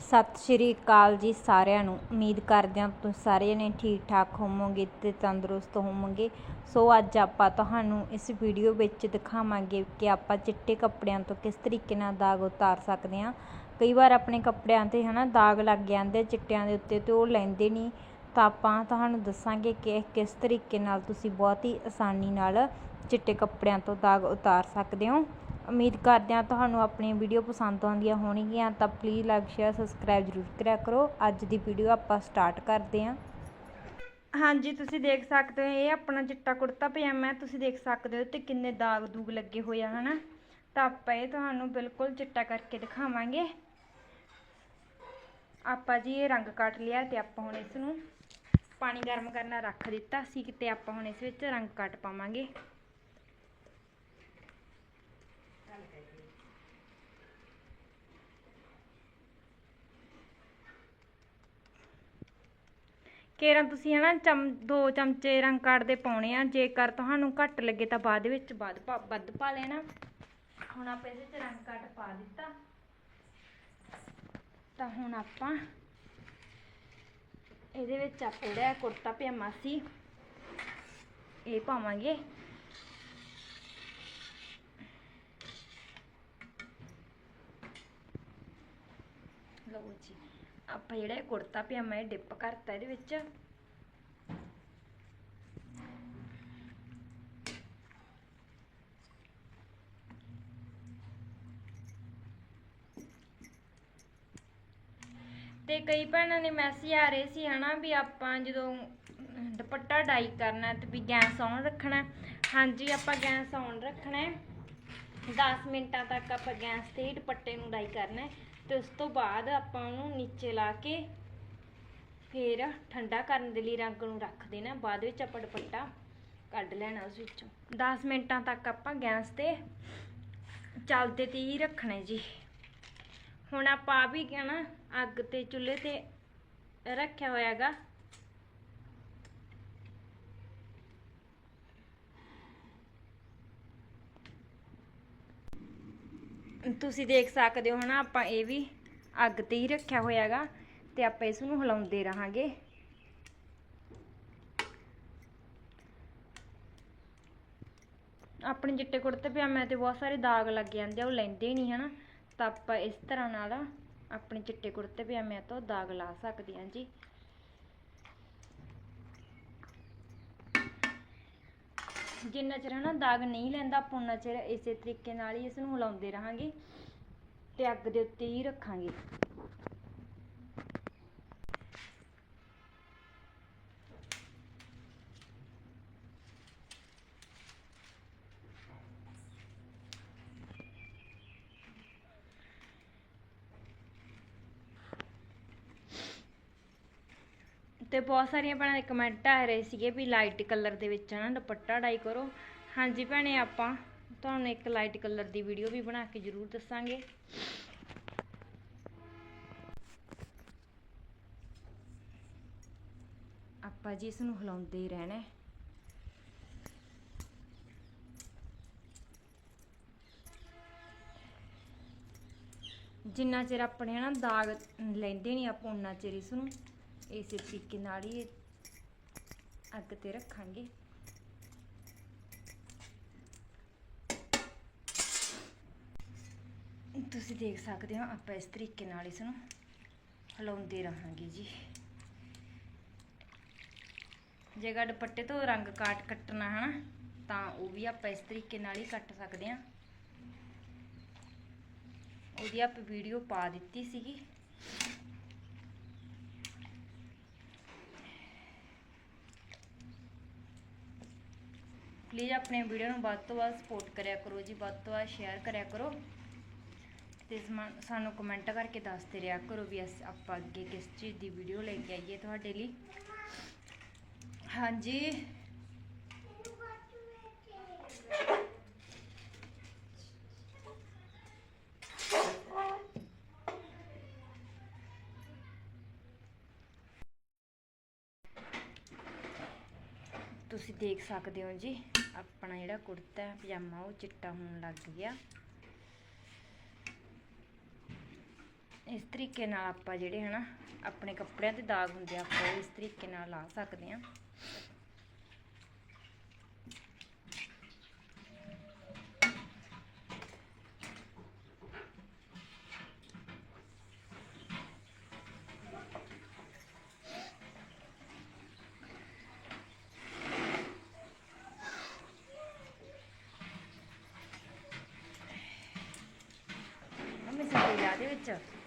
ਸਤਿ ਸ਼੍ਰੀ ਅਕਾਲ ਜੀ ਸਾਰਿਆਂ ਨੂੰ। ਉਮੀਦ ਕਰਦੇ ਹਾਂ ਤੁਸੀਂ ਸਾਰੇ ਨੇ ਠੀਕ ਠਾਕ ਹੋਵੋਗੇ ਤੇ ਤੰਦਰੁਸਤ ਹੋਵੋਗੇ। ਸੋ ਅੱਜ ਆਪਾਂ ਤੁਹਾਨੂੰ ਇਸ ਵੀਡੀਓ ਵਿੱਚ ਦਿਖਾਵਾਂਗੇ ਕਿ ਆਪਾਂ ਚਿੱਟੇ ਕੱਪੜਿਆਂ ਤੋਂ ਕਿਸ ਤਰੀਕੇ ਨਾਲ ਦਾਗ ਉਤਾਰ ਸਕਦੇ ਹਾਂ। ਕਈ ਵਾਰ ਆਪਣੇ ਕੱਪੜਿਆਂ ਤੇ ਹਨਾ ਦਾਗ ਲੱਗ ਜਾਂਦੇ ਚਿੱਟਿਆਂ ਦੇ ਉੱਤੇ ਤੇ ਉਹ ਲੈਂਦੇ ਨਹੀਂ। ਤਾਂ ਆਪਾਂ ਤੁਹਾਨੂੰ ਦੱਸਾਂਗੇ ਕਿ ਕਿਸ ਤਰੀਕੇ ਨਾਲ ਤੁਸੀਂ ਬਹੁਤ ਹੀ ਆਸਾਨੀ ਨਾਲ ਚਿੱਟੇ ਕੱਪੜਿਆਂ ਤੋਂ ਦਾਗ ਉਤਾਰ ਸਕਦੇ ਹੋ। ਉਮੀਦ ਕਰਦੇ ਹਾਂ ਤੁਹਾਨੂੰ ਆਪਣੀ ਵੀਡੀਓ ਪਸੰਦ ਆਉਂਦੀਆਂ ਹੋਣਗੀਆਂ, ਤਾਂ ਪਲੀਜ਼ ਲਾਈਕ ਸ਼ੇਅਰ ਸਬਸਕ੍ਰਾਈਬ ਜ਼ਰੂਰ ਕਰਿਆ ਕਰੋ। ਅੱਜ ਦੀ ਵੀਡੀਓ ਆਪਾਂ ਸਟਾਰਟ ਕਰਦੇ ਹਾਂ। ਹਾਂਜੀ, ਤੁਸੀਂ ਦੇਖ ਸਕਦੇ ਹੋ, ਇਹ ਆਪਣਾ ਚਿੱਟਾ ਕੁੜਤਾ ਪਜਾਮਾ ਹੈ। ਤੁਸੀਂ ਦੇਖ ਸਕਦੇ ਹੋ ਤੇ ਕਿੰਨੇ ਦਾਗ ਦੂਗ ਲੱਗੇ ਹੋਏ ਆ, ਹਨਾ? ਤਾਂ ਆਪਾਂ ਇਹ ਤੁਹਾਨੂੰ ਬਿਲਕੁਲ ਚਿੱਟਾ ਕਰਕੇ ਦਿਖਾਵਾਂਗੇ। ਆਪਾਂ ਜੀ ਇਹ ਰੰਗ ਕੱਟ ਲਿਆ ਤੇ ਆਪਾਂ ਹੁਣ ਇਸ ਨੂੰ ਪਾਣੀ ਗਰਮ ਕਰਨਾ ਰੱਖ ਦਿੱਤਾ ਸੀ ਕਿਤੇ ਆਪਾਂ ਹੁਣ ਇਸ ਵਿੱਚ ਰੰਗ ਕੱਟ ਪਾਵਾਂਗੇ। ਕੇਰਾਂ ਤੁਸੀਂ ਹਨਾ ਚਮ, ਦੋ ਚਮਚੇ ਰੰਗ ਕੱਟ ਦੇ ਪਾਉਣੇ ਆ, ਜੇਕਰ ਤੁਹਾਨੂੰ ਘੱਟ ਲੱਗੇ ਤਾਂ ਬਾਅਦ ਵਿੱਚ ਵੱਧ ਵੱਧ ਪਾ ਲੈਣਾ। ਹੁਣ ਆਪਾਂ ਇਹਦੇ ਵਿੱਚ ਰੰਗ ਕੱਟ ਪਾ ਦਿੱਤਾ। ਤਾਂ ਹੁਣ ਆਪਾਂ ਇਹਦੇ ਵਿੱਚ ਆਪਾਂ ਜਿਹੜਾ ਕੁੜਤਾ ਪਜਾਮਾ ਸੀ। ਇਹ ਪਾਵਾਂਗੇ। ਲਓ ਜੀ। ਆਪਾਂ ਜਿਹੜਾ ਇਹ ਕੁੜਤਾ ਪਜਾਮਾ ਇਹ ਡਿਪ ਕਰਤਾ ਇਹਦੇ ਵਿੱਚ। ਤੇ ਕਈ ਭੈਣਾਂ ਦੇ ਮੈਸੇਜ ਆ ਰਹੇ ਸੀ ਹਨਾ ਵੀ ਆਪਾਂ ਜਦੋਂ ਦੁਪੱਟਾ ਡਾਈ ਕਰਨਾ ਤੇ ਵੀ ਗੈਸ ਔਨ ਰੱਖਣਾ। ਹਾਂਜੀ, ਆਪਾਂ ਗੈਸ ਔਨ ਰੱਖਣਾ ਹੈ। 10 ਮਿੰਟਾਂ ਤੱਕ ਆਪਾਂ ਗੈਸ ਤੇ ਹੀ ਦੁਪੱਟੇ ਨੂੰ ਡਾਈ ਕਰਨਾ ਤੇ ਉਸ ਤੋਂ ਬਾਅਦ ਆਪਾਂ ਉਹਨੂੰ ਨੀਚੇ ਲਾ ਕੇ ਫਿਰ ਠੰਡਾ ਕਰਨ ਦੇ ਲਈ ਰੰਗ ਨੂੰ ਰੱਖ ਦੇਣਾ। ਬਾਅਦ ਵਿੱਚ ਆਪਾਂ ਦੁਪੱਟਾ ਕੱਢ ਲੈਣਾ ਉਸ ਵਿੱਚੋਂ। 10 ਮਿੰਟਾਂ ਤੱਕ ਆਪਾਂ ਗੈਸ ਤੇ ਚੱਲਦੇ ਤੇ ਹੀ ਰੱਖਣਾ ਜੀ। ਹੁਣ ਆਪਾਂ ਆ ਵੀ ਕਹਿਣਾ ਅੱਗ ਤੇ ਚੁੱਲ੍ਹੇ ਤੇ ਰੱਖਿਆ ਹੋਇਆਗਾ। ਤੁਸੀਂ ਦੇਖ ਸਕਦੇ ਹੋ ਹਨਾ, ਆਪਾਂ ਇਹ ਵੀ ਅੱਗ ਤੇ ਹੀ ਰੱਖਿਆ ਹੋਇਆਗਾ ਤੇ ਆਪਾਂ ਇਸ ਨੂੰ ਹਿਲਾਉਂਦੇ ਰਹਾਂਗੇ। ਆਪਣੇ ਚਿੱਟੇ ਕੁੜਤੇ ਪਜਾਮਿਆਂ ਤੇ ਬਹੁਤ ਸਾਰੇ ਦਾਗ ਲੱਗ ਜਾਂਦੇ ਆ, ਉਹ ਲੈਂਦੇ ਨਹੀਂ ਹਨਾ। ਤਾਂ ਆਪਾਂ ਇਸ ਤਰ੍ਹਾਂ ਨਾਲ ਆਪਣੇ ਚਿੱਟੇ ਕੁੜਤੇ ਪਜਾਮਿਆਂ ਤੋਂ ਦਾਗ ਲਾ ਸਕਦੇ ਹਾਂ ਜੀ। ਜਿੰਨਾ ਚਿਰ ਹਨਾ ਦਾਗ ਨਹੀਂ ਲੈਂਦਾ, ਆਪਾਂ ਉਨਾ ਚਿਰ ਇਸੇ ਤਰੀਕੇ ਨਾਲ ਹੀ ਇਸ ਨੂੰ ਹਿਲਾਉਂਦੇ ਰਹਾਂਗੇ ਤੇ ਅੱਗ ਦੇ ਉੱਤੇ ਹੀ ਰੱਖਾਂਗੇ ਤੇ ਬਹੁਤ ਸਾਰੀਆਂ ਭੈਣਾਂ ਦੇ ਕਮੈਂਟ ਆ ਰਹੇ ਸੀਗੇ ਵੀ ਲਾਈਟ ਕਲਰ ਦੇ ਵਿੱਚ ਨਾ ਦੁਪੱਟਾ ਡਾਈ ਕਰੋ। ਹਾਂਜੀ ਭੈਣੇ, ਆਪਾਂ ਤੁਹਾਨੂੰ ਇੱਕ ਲਾਈਟ ਕਲਰ ਦੀ ਵੀਡੀਓ ਵੀ ਬਣਾ ਕੇ ਜ਼ਰੂਰ ਦੱਸਾਂਗੇ। ਆਪਾਂ ਜੀ ਇਸ ਨੂੰ ਹਿਲਾਉਂਦੇ ਹੀ ਰਹਿਣਾ ਜਿੰਨਾ ਚਿਰ ਆਪਣੇ ਹਨਾ ਦਾਗ ਲੈਂਦੇ ਨਹੀਂ ਆਪਾਂ ਉਨਾ ਚਿਰ ਇਸ ਨੂੰ ਇਸੇ ਤਰੀਕੇ ਨਾਲ ਹੀ ਅੱਗ ਤੇ ਰੱਖਾਂਗੇ। ਤੁਸੀਂ ਦੇਖ ਸਕਦੇ ਹੋ, ਆਪਾਂ ਇਸ ਤਰੀਕੇ ਨਾਲ ਇਸ ਨੂੰ ਹਿਲਾਉਂਦੇ ਰਹਾਂਗੇ ਜੀ। ਜੇਕਰ ਦੁਪੱਟੇ ਤੋਂ ਰੰਗ ਕਾਟ ਕੱਟਣਾ ਹਨਾ, ਤਾਂ ਉਹ ਵੀ ਆਪਾਂ ਇਸ ਤਰੀਕੇ ਨਾਲ ਹੀ ਕੱਟ ਸਕਦੇ ਹਾਂ। ਉਹਦੀ ਆਪ ਵੀਡੀਓ ਪਾ ਦਿੱਤੀ ਸੀਗੀ। ਪਲੀਜ਼ ਆਪਣੇ ਵੀਡੀਓ ਨੂੰ ਵੱਧ ਤੋਂ ਵੱਧ ਸਪੋਰਟ ਕਰਿਆ ਕਰੋ ਜੀ, ਵੱਧ ਤੋਂ ਵੱਧ ਸ਼ੇਅਰ ਕਰਿਆ ਕਰੋ। ਤੇ ਸਮਾ- ਸਾਨੂੰ ਕਮੈਂਟ ਕਰਕੇ ਦੱਸਦੇ ਰਿਹਾ ਕਰੋ ਵੀ ਅਸ, ਆਪਾਂ ਅੱਗੇ ਕਿਸ ਚੀਜ਼ ਦੀ ਵੀਡੀਓ ਲੈ ਕੇ ਆਈਏ ਤੁਹਾਡੇ ਲਈ। ਹਾਂਜੀ। ਤੁਸੀਂ ਦੇਖ ਸਕਦੇ ਹੋ ਜੀ, ਆਪਣਾ ਜਿਹੜਾ ਕੁੜਤਾ ਹੈ ਪਜਾਮਾ, ਉਹ ਚਿੱਟਾ ਹੋਣ ਲੱਗ ਗਿਆ। ਇਸ ਤਰੀਕੇ ਨਾਲ ਆਪਾਂ ਜਿਹੜੇ ਹਨਾ, ਆਪਣੇ ਕੱਪੜਿਆਂ ਤੇ ਦਾਗ ਹੁੰਦੇ ਆ, ਆਪਾਂ ਇਸ ਤਰੀਕੇ ਨਾਲ ਲਾ ਸਕਦੇ ਆ 진.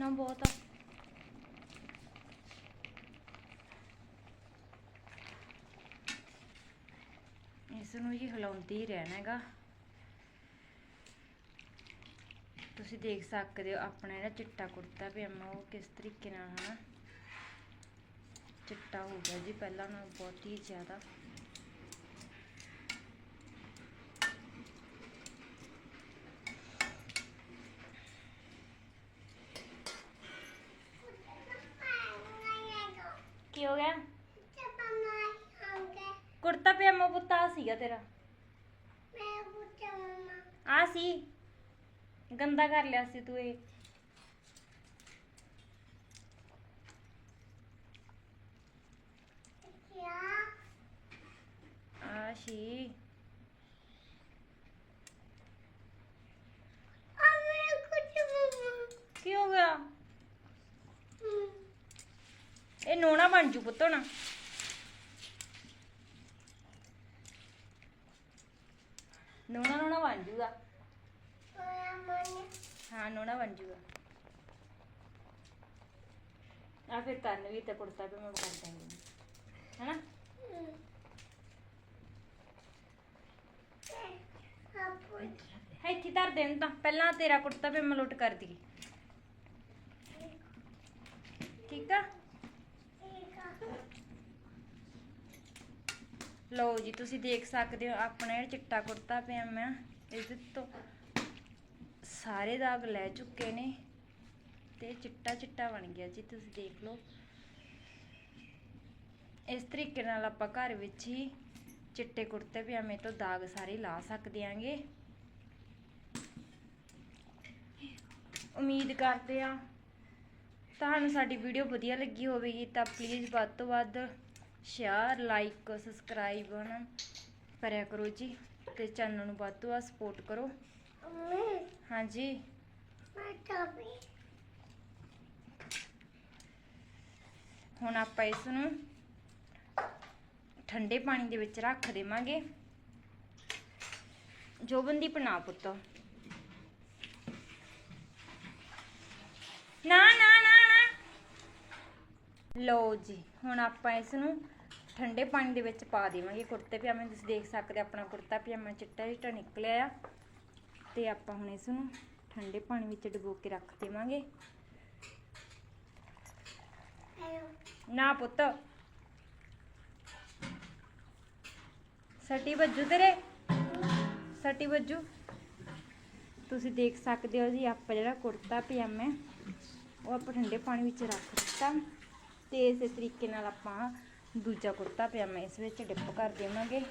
ਨਾ ਬਹੁਤ ਆ। ਇਸ ਨੂੰ ਜੀ ਹਿਲਾਉਂਦੀ ਹੀ ਰਹਿਣਾ ਹੈਗਾ। ਤੁਸੀਂ ਦੇਖ ਸਕਦੇ ਹੋ ਆਪਣਾ ਜਿਹੜਾ ਚਿੱਟਾ ਕੁੜਤਾ ਪਜਾਮਾ, ਉਹ ਕਿਸ ਤਰੀਕੇ ਨਾਲ ਹਨਾ। ਚਿੱਟਾ ਹੋ ਗਿਆ ਜੀ, ਪਹਿਲਾਂ ਨਾਲੋਂ ਬਹੁਤ ਹੀ ਜ਼ਿਆਦਾ ਕੀ ਹੋ ਗਿਆ ਪਜਾਮਾ ਪੁੱਤ ਆ ਸੀਗਾ ਤੇਰਾ। ਆ ਸੀ। ਗੰਦਾ ਕਰ ਲਿਆ ਸੀ ਤੂੰ ਇਹ ਆ ਸੀ ਕੀ ਹੋ ਗਿਆ ਇਹ ਨੋਣਾ ਬਣ ਜੂ ਪੁੱਤ ਹੁਣ ਨੋਣਾ ਬਣ ਜੂਗਾ। ਹਾਂ, ਨੋਣਾ ਬਣ ਜੂਗਾ। ਆ ਫਿਰ ਤਨ ਵੀ ਤੇ ਕੁੜਤਾ ਵੀ ਮੈਂ ਕਰ ਦਾਂਗੀ ਹੈਨਾ? ਇੱਥੇ ਧਰ ਦੇਣ ਤਾਂ। ਪਹਿਲਾਂ ਤੇਰਾ ਕੁੜਤਾ ਵੀ ਮੈਂ ਲੁੱਟ ਕਰ ਦਈਏ ਠੀਕ ਆ? ਲਓ ਜੀ, ਤੁਸੀਂ ਦੇਖ ਸਕਦੇ ਹੋ ਆਪਣਾ ਇਹ ਚਿੱਟਾ ਕੁੜਤਾ ਪਜਾਮਾ। ਇਹਦੇ ਤੋਂ ਸਾਰੇ ਦਾਗ ਲੈ ਚੁੱਕੇ ਨੇ ਤੇ ਚਿੱਟਾ ਚਿੱਟਾ ਬਣ ਗਿਆ ਜੀ, ਤੁਸੀਂ ਦੇਖ ਲਓ। ਇਸ ਤਰੀਕੇ ਨਾਲ ਆਪਾਂ ਘਰ ਵਿੱਚ ਹੀ ਚਿੱਟੇ ਕੁੜਤੇ ਪਜਾਮੇ ਤੋਂ ਦਾਗ ਸਾਰੇ ਲਾ ਸਕਦੇ ਆਂਗੇ। ਉਮੀਦ ਕਰਦੇ ਆ ਤੁਹਾਨੂੰ ਸਾਡੀ ਵੀਡੀਓ ਵਧੀਆ ਲੱਗੀ ਹੋਵੇਗੀ, ਤਾਂ ਪਲੀਜ਼ ਵੱਧ ਤੋਂ ਵੱਧ ਸ਼ੇਅਰ, ਲਾਈਕ, ਸਬਸਕ੍ਰਾਈਬ ਹਨ ਕਰਿਆ ਕਰੋ ਜੀ ਤੇ ਚੈਨਲ ਨੂੰ ਵੱਧ ਤੋਂ ਵੱਧ ਸਪੋਰਟ ਕਰੋ। ਹਾਂਜੀ। ਹੁਣ ਆਪਾਂ ਇਸ ਨੂੰ ਠੰਡੇ ਪਾਣੀ ਦੇ ਵਿੱਚ ਰੱਖ ਦੇਵਾਂਗੇ। ਜੋਬਨਦੀਪ ਨਾ ਪੁੱਤ। ਨਾ ਨਾ ਨਾ। ਲਓ ਜੀ, ਹੁਣ ਆਪਾਂ ਇਸ ਨੂੰ ਠੰਡੇ ਪਾਣੀ ਦੇ ਵਿੱਚ ਪਾ ਦੇਵਾਂਗੇ ਕੁੜਤੇ ਪਜਾਮੇ। ਤੁਸੀਂ ਦੇਖ ਸਕਦੇ ਆਪਣਾ ਕੁੜਤਾ ਪਜਾਮਾ ਚਿੱਟਾ ਚਿੱਟਾ ਨਿਕਲਿਆ ਆ। ਤੇ ਆਪਾਂ ਹੁਣ ਇਸ ਨੂੰ ਠੰਡੇ ਪਾਣੀ ਵਿੱਚ ਡੁਬੋ ਕੇ ਰੱਖ ਦੇਵਾਂਗੇ। ਨਾ ਪੁੱਤ। ਸਟੀ ਵੱਜੂ ਤੇਰੇ? ਸਟੀ ਵੱਜੂ? ਤੁਸੀਂ ਦੇਖ ਸਕਦੇ ਹੋ ਜੀ, ਆਪਾਂ ਜਿਹੜਾ ਕੁੜਤਾ ਪਜਾਮਾ ਉਹ ਆਪਾਂ ਠੰਡੇ ਪਾਣੀ ਵਿੱਚ ਰੱਖ ਦਿੱਤਾ। ਤੇ ਇਸੇ ਤਰੀਕੇ ਨਾਲ ਆਪਾਂ ਦੂਜਾ ਕੁੜਤਾ ਪਜਾਮਾ ਇਸ ਵਿੱਚ ਡਿਪ ਕਰ ਦੇਵਾਂਗੇ।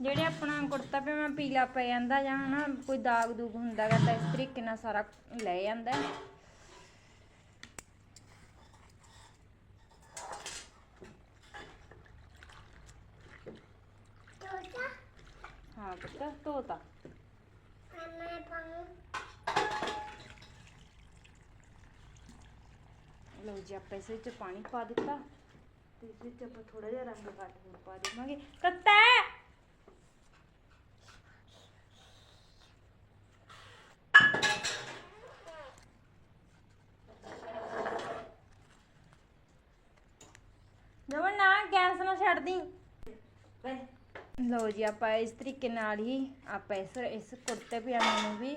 ਜਿਹੜੇ ਆਪਣਾ ਕੁੜਤਾ ਪਜਾਮਾ ਪੀਲਾ ਪੈ ਜਾਂਦਾ ਜਾਂ ਹਨਾ ਕੋਈ ਦਾਗ ਦੂਗ ਹੁੰਦਾ ਗਾ ਤਾਂ ਇਸ ਤਰੀਕੇ ਨਾਲ ਸਾਰਾ ਲੈ ਜਾਂਦਾ। ਹੈ। ਪੁੱਤ ਧੋਤਾ। ਲਓ ਜੀ, ਆਪਾਂ ਇਸ ਵਿੱਚ ਪਾਣੀ ਪਾ ਦਿੱਤਾ ਤੇ ਇਸ ਵਿੱਚ ਆਪਾਂ ਥੋੜਾ ਜਿਹਾ ਰੰਗ ਘੱਟ ਹੋਰ ਪਾ ਦੇਵਾਂਗੇ। ਕੱਤਾ ਜਮਨ ਨਾ, ਗੈਸ ਨਾ ਛੱਡਦੀ ਲਓ ਜੀ, ਆਪਾਂ ਇਸ ਤਰੀਕੇ ਨਾਲ ਹੀ ਆਪਾਂ ਇਸ ਇਸ ਕੁੜਤੇ ਪਜਾਮੇ ਨੂੰ ਵੀ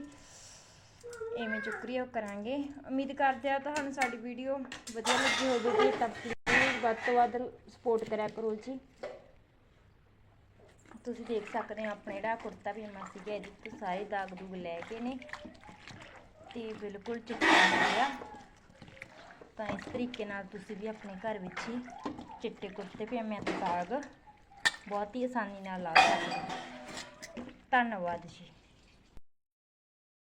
ਇਵੇਂ ਚੁੱਕਰੀ ਉਹ ਕਰਾਂਗੇ। ਉਮੀਦ ਕਰਦੇ ਆ ਤੁਹਾਨੂੰ ਸਾਡੀ ਵੀਡੀਓ ਵਧੀਆ ਲੱਗੀ ਹੋਵੇਗੀ। ਤਾਂ ਪਲੀਜ਼ ਵੱਧ ਤੋਂ ਵੱਧ ਸਪੋਰਟ ਕਰਿਆ ਕਰੋ ਜੀ। ਤੁਸੀਂ ਦੇਖ ਸਕਦੇ ਹੋ ਆਪਣੇ ਜਿਹੜਾ ਕੁੜਤਾ ਪਜਾਮਾ ਸੀਗਾ, ਇਹਦੇ ਤੋਂ ਸਾਰੇ ਦਾਗ ਦੂਗ ਲੈ ਕੇ ਨੇ। ਤੇ ਬਿਲਕੁਲ ਚਿੱਟਾ ਹੋ ਗਿਆ। ਤਾਂ ਇਸ ਤਰੀਕੇ ਨਾਲ ਤੁਸੀਂ ਵੀ ਆਪਣੇ ਘਰ ਵਿੱਚ ਹੀ ਚਿੱਟੇ ਕੁੜਤੇ ਪਜਾਮਿਆਂ ਦੇ ਦਾਗ ਬਹੁਤ ਹੀ ਆਸਾਨੀ ਨਾਲ ਲਾ ਸਕਦੇ ਹੋ। ਧੰਨਵਾਦ ਜੀ।